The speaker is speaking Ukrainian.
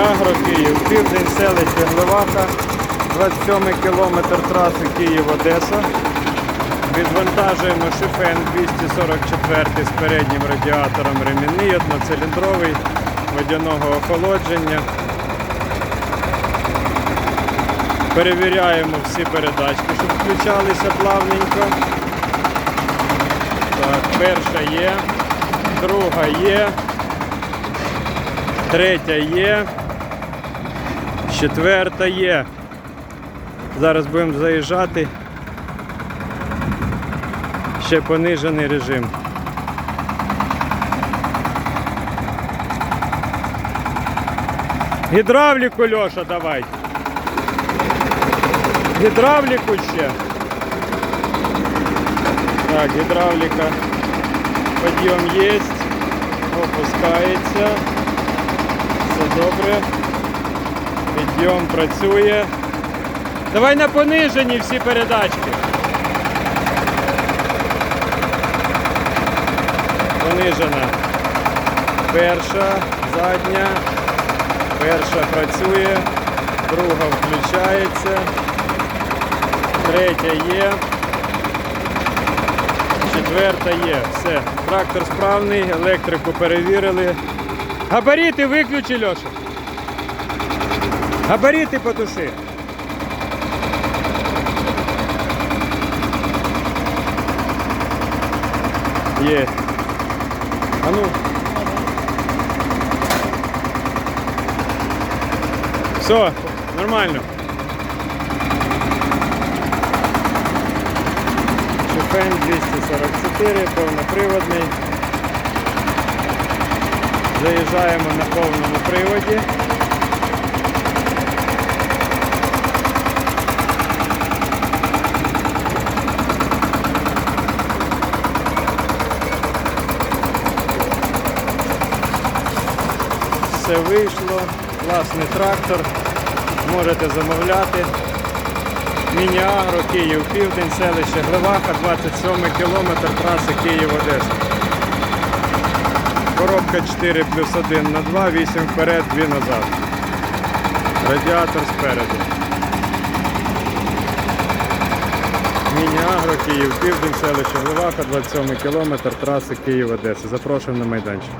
Міні-Агро, Київ, Південь, селище Глеваха, 27 кілометр траси Київ-Одеса. Відвантажуємо шифен 244 з переднім радіатором ремінний, одноциліндровий, водяного охолодження. Перевіряємо всі передачки, щоб включалися плавненько. Так, перша є, друга є, третя є, четверта є. Зараз будемо заїжджати. Ще понижений режим. Гідравліку, Льоша, давай. Гідравліку ще. Так, гідравліка. Підйом є. Опускається. Все добре. Підйом працює. Давай на пониженні всі передачки. Понижена. Перша, задня. Перша працює, друга включається, третя є, четверта є. Все. Трактор справний, електрику перевірили. Габаріти виключи, Льоша. Габаріти потуши. Є. А ну. Все, нормально. Шофен 244, повноприводний. Заїжджаємо на повному приводі. Все вийшло, класний трактор, можете замовляти. Міні-Агро, Київ, Південь, селище Глеваха, 27 кілометр траси Київ-Одеса. Коробка 4 плюс 1 на 2, 8 вперед, 2 назад. Радіатор спереду. Міні-Агро, Київ, Південь, селище Глеваха, 27 кілометр траси Київ-Одеса. Запрошуємо на майданчик.